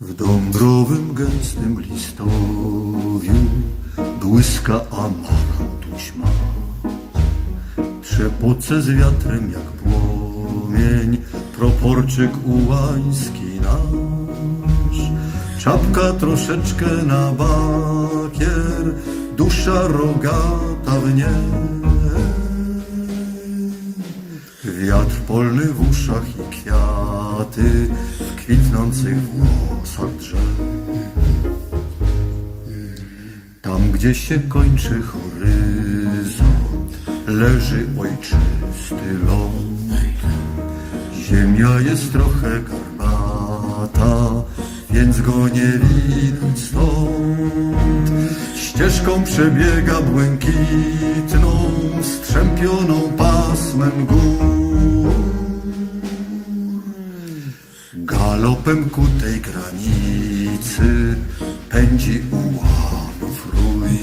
W dąbrowym gęstym listowiu błyska amarantuś ma. Trzepoce z wiatrem jak płomień, proporczyk ułański nasz. Czapka troszeczkę na bakier, dusza rogata w niej. Wiatr polny w uszach i kwiaty kwitnących włosach drzew. Tam, gdzie się kończy horyzont, leży ojczysty ląd. Ziemia jest trochę garbata, więc go nie widać stąd. Ścieżką przebiega błękitną, strzępioną pasmem gór. Galopem ku tej granicy pędzi ułanów rój.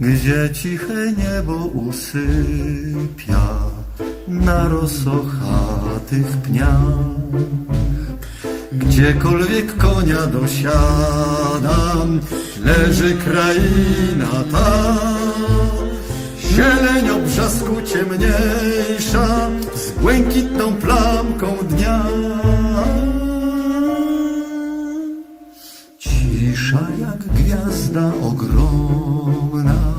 Gdzie ciche niebo usypia na rosochatych pniach. Gdziekolwiek konia dosiadam, leży kraina ta. Ciemniejsza, z błękitną plamką dnia. Cisza jak gwiazda ogromna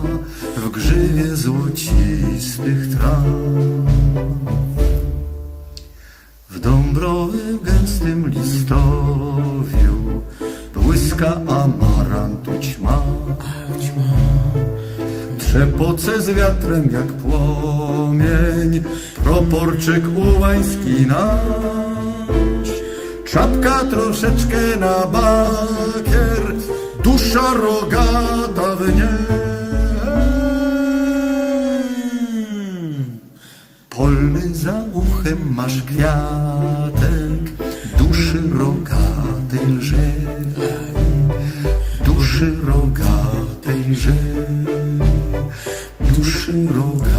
w grzywie złocistych traw. W dąbrowym gęstym listowiu błyska amarantu ćma. Trzepoce z wiatrem jak płomień, proporczyk ułański nasz. Czapka troszeczkę na bakier, dusza rogata w niej. Polny za uchem masz kwiatek, duszy rogatej lże. Duszy rogatej lże. Duszy rogatej lże.